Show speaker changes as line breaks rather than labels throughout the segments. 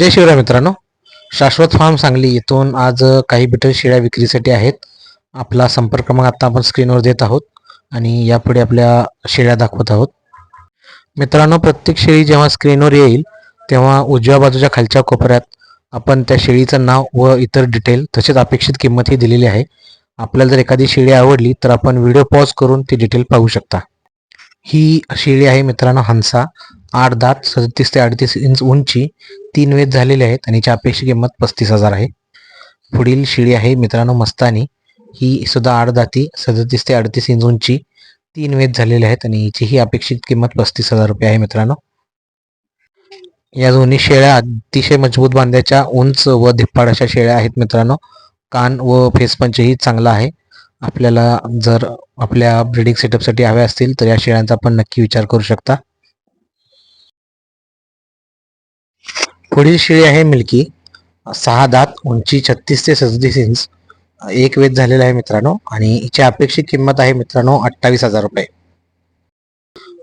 जय शिवराय मित्रांनो. शाश्वत फार्म सांगली इथून आज काही बिटल शेळ्या विक्रीसाठी आहेत. आपला संपर्क क्रमांक आता आपण स्क्रीनवर देत आहोत आणि यापुढे आपल्या शेळ्या दाखवत आहोत. मित्रांनो प्रत्येक शेळी जेव्हा स्क्रीनवर येईल तेव्हा उजव्या बाजूच्या खालच्या कोपऱ्यात आपण त्या शेळीचं नाव व इतर डिटेल तसेच अपेक्षित किंमतही दिलेली आहे. आपल्याला जर एखादी शेळी आवडली तर आपण व्हिडिओ पॉज करून ती डिटेल पाहू शकता. ही शेळी आहे मित्रांनो हंसा. आठ दात सदतीस ते अडतीस इंच उंची तीन वेद झालेले आहेत आणि याची अपेक्षित किंमत पस्तीस हजार आहे. पुढील शिडी आहे मित्रांनो मस्तानी. ही सुद्धा आठ दाती सदतीस ते अडतीस इंच उंची तीन वेद झालेले आहेत आणि हिची ही अपेक्षित किंमत पस्तीस हजार रुपये आहे मित्रांनो. या दोन्ही शेळ्या अतिशय मजबूत बांध्याच्या उंच व धिप्पाड अशा शेळ्या आहेत मित्रांनो. कान व फेसपंचही चांगला आहे. आपल्याला जर आपल्या ब्रिडिंग सेटअपसाठी हव्या असतील तर या शेळ्यांचा आपण नक्की विचार करू शकता. पुढील शेळी आहे मिल्की. सहा दात उंची छत्तीस ते सदतीस इंच. एक वेद झालेला आहे मित्रांनो. आणि हिची अपेक्षित किंमत आहे मित्रांनो अठ्ठावीस हजार रुपये.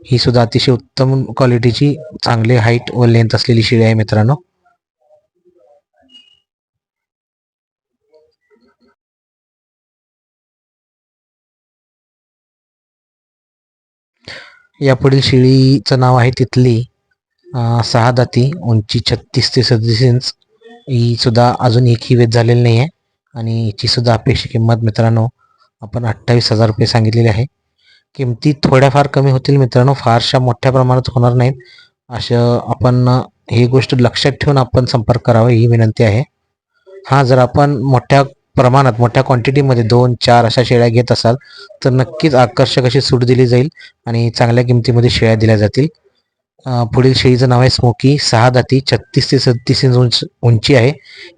ही सुद्धा अतिशय उत्तम क्वालिटीची चांगली हाईट व लेंथ असलेली शेळी आहे मित्रांनो. या पुढील शेळीचं नाव आहे तिथली सहा दाती उंची छत्तीस ते सदतीस इंच. ही सुद्धा अजून एकही वेद झालेली नाही आहे आणि हिची सुद्धा अपेक्षित किंमत मित्रांनो आपण अठ्ठावीस हजार रुपये सांगितलेली आहे. किमती थोड्याफार कमी होतील मित्रांनो फारशा मोठ्या प्रमाणात होणार नाहीत. असं आपण ही गोष्ट लक्षात ठेवून आपण संपर्क करावा ही विनंती आहे. हा जर आपण मोठ्या प्रमाणात मोठ्या क्वांटिटीमध्ये दोन चार अशा शेळ्या घेत असाल तर नक्कीच आकर्षक अशी सूट दिली जाईल आणि चांगल्या किमतीमध्ये शेळ्या दिल्या जातील. पुढील शेळीचं नाव आहे स्मोकी. सहा दाती छत्तीस ते सत्तीस इंच उंच उंची आहे.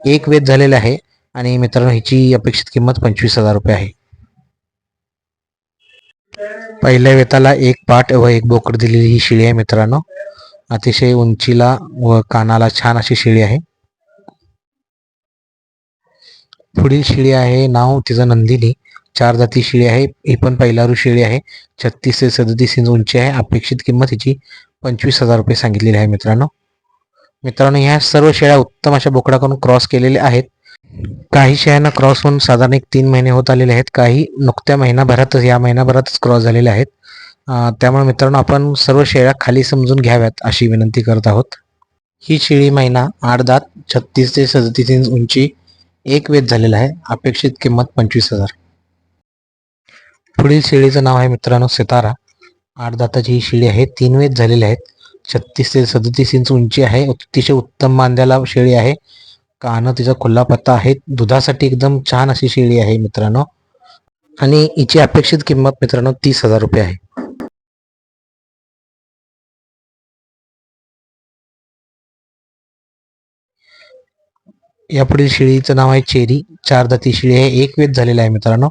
एक वेद झालेला आहे आणि मित्रांनो हिची अपेक्षित किंमत पंचवीस हजार रुपये आहे. पहिल्या वेताला एक पाट व एक बोकड दिलेली ही शेळी आहे मित्रांनो. अतिशय उंचीला व कानाला छान अशी शेळी आहे. पुढील शेळी आहे नाव तिचं नंदिनी. चार जाती शेळी आहे ही पण पहिलारू शेळी आहे. छत्तीस ते सदतीस इंच उंची आहे. अपेक्षित किंमत हिची पंचवीस हजार रुपये सांगितलेले आहे मित्रांनो. मित्रांनो ह्या सर्व शेळ्या उत्तम अशा बोकडाकडून क्रॉस केलेल्या आहेत. काही शेळ्यांना क्रॉस होऊन साधारण एक तीन महिने होत आलेले आहेत. काही नुकत्या महिनाभरातच या महिनाभरातच क्रॉस झालेले आहेत. त्यामुळे मित्रांनो आपण सर्व शेळ्या खाली समजून घ्याव्यात अशी विनंती करत आहोत. ही शेळी महिना आठ दात छत्तीस ते सदतीस इंच उंची एक वेद झालेला आहे. अपेक्षित किंमत पंचवीस हजार. पुढील शेळीचं नाव आहे मित्रांनो सितारा. आठ दाताची ही शेळी आहे. तीन वेद झालेले आहेत. छत्तीस ते सदतीस इंच उंची आहे. अतिशय उत्तम मांद्याला शेळी आहे. कानं तिचा खुल्ला पत्ता आहे. दुधासाठी एकदम छान अशी शेळी आहे मित्रांनो. आणि हिची अपेक्षित किंमत मित्रांनो तीस हजार रुपये आहे. यापुढील शेळीचं नाव आहे चेरी. चार दाती शेळी आहे. एक वेद झालेला आहे मित्रांनो.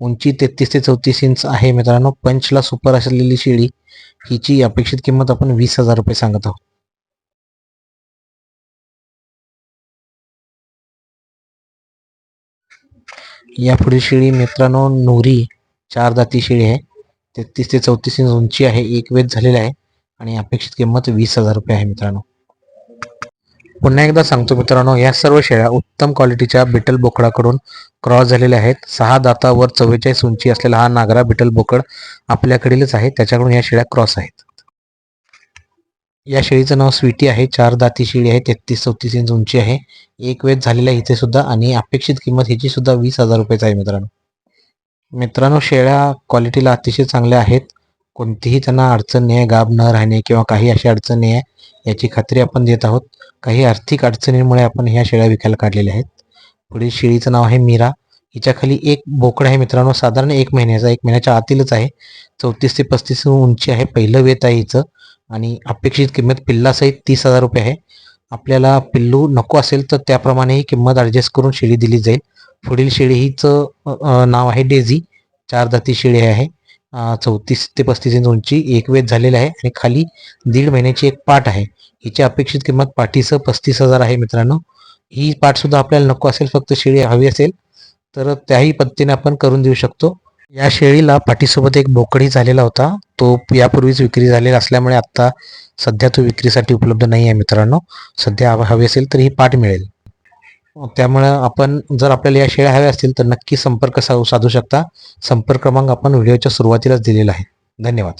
उंची तेहतीस ते चौतीस इंच आहे मित्रांनो. पंचला सुपर असलेली शेळी हिची अपेक्षित किंमत आपण वीस हजार रुपये सांगत आहोत. यापुढील शेळी मित्रांनो नोरी चार दाती शेळी आहे. तेहतीस ते चौतीस इंच उंची आहे एक वेद झालेला आहे आणि अपेक्षित किंमत वीस हजार रुपये आहे मित्रांनो. पुन्हा एकदा सांगतो मित्रांनो या सर्व शेळ्या उत्तम क्वालिटीच्या बिटल बोकडाकडून क्रॉस झालेल्या आहेत. सहा दातावर चव्वेचाळीस उंची असलेला हा नागरा बिटल बोकड आपल्याकडीलच आहे. त्याच्याकडून या शेळ्या क्रॉस आहेत. या शेळीचं नाव स्वीटी आहे. चार दाती शेळी आहे तेहतीस चौतीस इंच उंची आहे. एक वेद झालेला आहे इथे सुद्धा आणि अपेक्षित किंमत ह्याची सुद्धा वीस हजार रुपयेच आहे मित्रांनो. मित्रांनो शेळ्या क्वालिटीला अतिशय चांगल्या आहेत. कोणतीही त्यांना अडचण नाही आहे. गाब न राहणे किंवा काही अशी अडचण नाही आहे. याची खात्री आपण देत आहोत. काही आर्थिक अडचणींमुळे आपण ह्या शेळ्या विकायला काढलेल्या आहेत. पुढील शेळीचं नाव आहे मीरा. हिच्या खाली एक बोकड आहे मित्रांनो. साधारण एक महिन्याचा एक महिन्याच्या आतीलच आहे. चौतीस ते पस्तीस उंची आहे पहिलं वेत आहे हिचं. आणि अपेक्षित किंमत पिल्लासहित तीस हजार रुपये आहे. आपल्याला पिल्लू नको असेल तर त्याप्रमाणे ही किंमत ॲडजस्ट करून शेळी दिली जाईल. पुढील शेळी हिचं नाव आहे डेझी. चार जाती शेळी आहे. चौतीस ते पस्तीस इंच उंची एक वेत झालेली आहे. आणि खाली दीड महिन्याची एक पाट आहे. हिची अपेक्षित किंमत पाठीसह पस्तीस हजार आहे मित्रांनो. ही पाट सुद्धा आपल्याला नको असेल फक्त शेळी हवी असेल तर त्याही पद्धतीने आपण करून देऊ शकतो. या शेळीला पाठीसोबत एक बोकडही झालेला होता. तो यापूर्वीच विक्री झालेला असल्यामुळे आत्ता सध्या तो विक्रीसाठी उपलब्ध नाही आहे मित्रांनो. सध्या हवी असेल तर ही पाठ मिळेल. त्यामुळं आपण जर आपल्याला या शेळ्या हव्या असतील तर नक्की संपर्क सा साधू शकता. संपर्क क्रमांक आपण व्हिडिओच्या सुरुवातीलाच दिलेला आहे. धन्यवाद.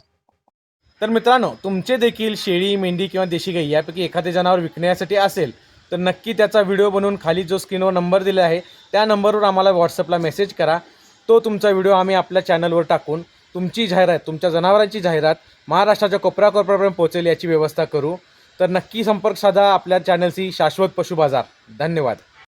तर मित्रांनो तुमचे देखील शेळी मेंढी किंवा देशी गाई यापैकी एखादे जनावर विकण्यासाठी असेल तर नक्की त्याचा व्हिडिओ बनवून खाली जो स्क्रीनवर नंबर दिला आहे त्या नंबरवर आम्हाला व्हॉट्सअपला मेसेज करा. तो तुमचा व्हिडिओ आम्ही आपल्या चॅनलवर टाकून तुमची जाहिरात तुमच्या जनावरांची जाहिरात महाराष्ट्राच्या कोपऱ्या कोपऱ्यापर्यंत पोहोचेल याची व्यवस्था करू. तर नक्की संपर्क साधा आपल्या चॅनलशी शाश्वत पशु बाजार. धन्यवाद.